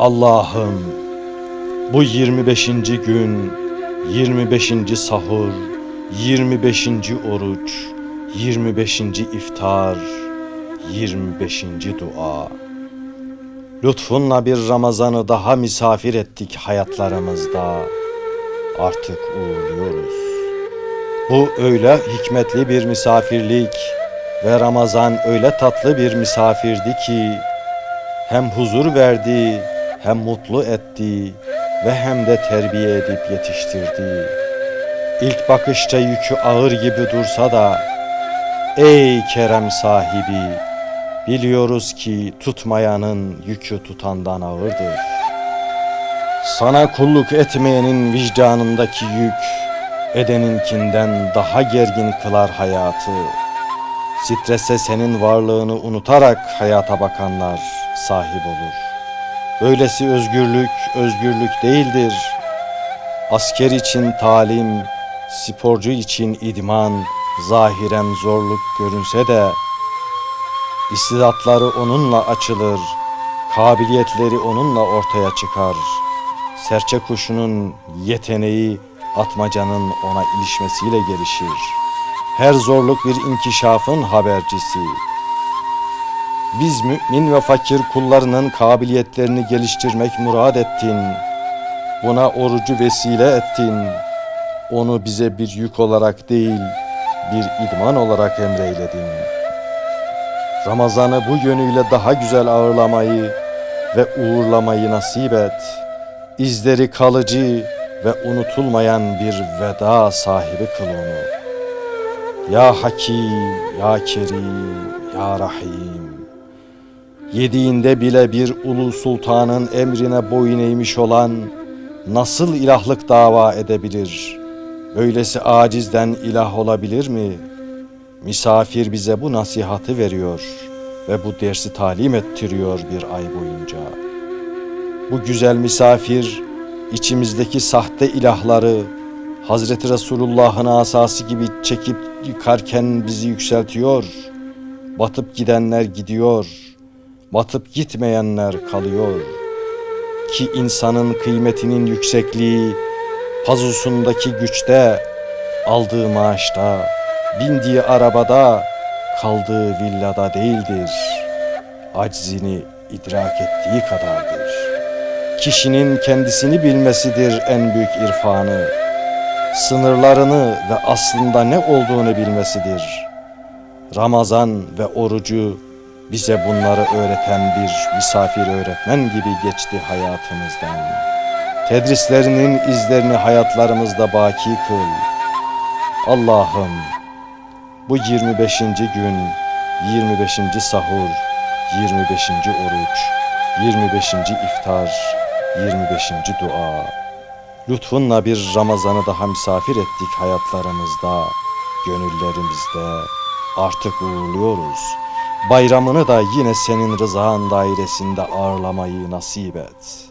Allah'ım bu 25. gün, 25. sahur, 25. oruç, 25. iftar, 25. dua. Lütfunla bir Ramazan'ı daha misafir ettik hayatlarımızda. Artık uğurluyoruz. Bu öyle hikmetli bir misafirlik ve Ramazan öyle tatlı bir misafirdi ki hem huzur verdi, hem mutlu etti ve hem de terbiye edip yetiştirdi. İlk bakışta yükü ağır gibi dursa da ey kerem sahibi biliyoruz ki tutmayanın yükü tutandan ağırdır. Sana kulluk etmeyenin vicdanındaki yük edeninkinden daha gergin kılar hayatı. Strese senin varlığını unutarak hayata bakanlar sahip olur. Böylesi özgürlük özgürlük değildir. Asker için talim, sporcu için idman, zahiren zorluk görünse de istidatları onunla açılır, kabiliyetleri onunla ortaya çıkar. Serçe kuşunun yeteneği atmacanın ona ilişmesiyle gelişir. Her zorluk bir inkişafın habercisi. Biz mümin ve fakir kullarının kabiliyetlerini geliştirmek murad ettin. Buna orucu vesile ettin. Onu bize bir yük olarak değil, bir idman olarak emreyledin. Ramazan'ı bu yönüyle daha güzel ağırlamayı ve uğurlamayı nasip et. İzleri kalıcı ve unutulmayan bir veda sahibi kıl onu. Ya Hakim, Ya Kerim, Ya Rahim. Yediğinde bile bir ulu sultanın emrine boyun eğmiş olan nasıl ilahlık dava edebilir? Böylesi acizden ilah olabilir mi? Misafir bize bu nasihatı veriyor ve bu dersi talim ettiriyor bir ay boyunca. Bu güzel misafir içimizdeki sahte ilahları Hazreti Resulullah'ın asası gibi çekip yıkarken bizi yükseltiyor. Batıp gidenler gidiyor. Batıp gitmeyenler kalıyor. Ki insanın kıymetinin yüksekliği pazusundaki güçte, aldığı maaşta, bindiği arabada, kaldığı villada değildir. Aczini idrak ettiği kadardır. Kişinin kendisini bilmesidir en büyük irfanı. Sınırlarını ve aslında ne olduğunu bilmesidir. Ramazan ve orucu bize bunları öğreten bir misafir öğretmen gibi geçti hayatımızdan. Tedrislerinin izlerini hayatlarımızda baki kıl. Allah'ım bu 25. gün, 25. sahur, 25. oruç, 25. iftar, 25. dua. Lütfunla bir Ramazan'ı daha misafir ettik hayatlarımızda, gönüllerimizde. Artık uğurluyoruz. Bayramını da yine senin rızan dairesinde ağırlamayı nasip et.''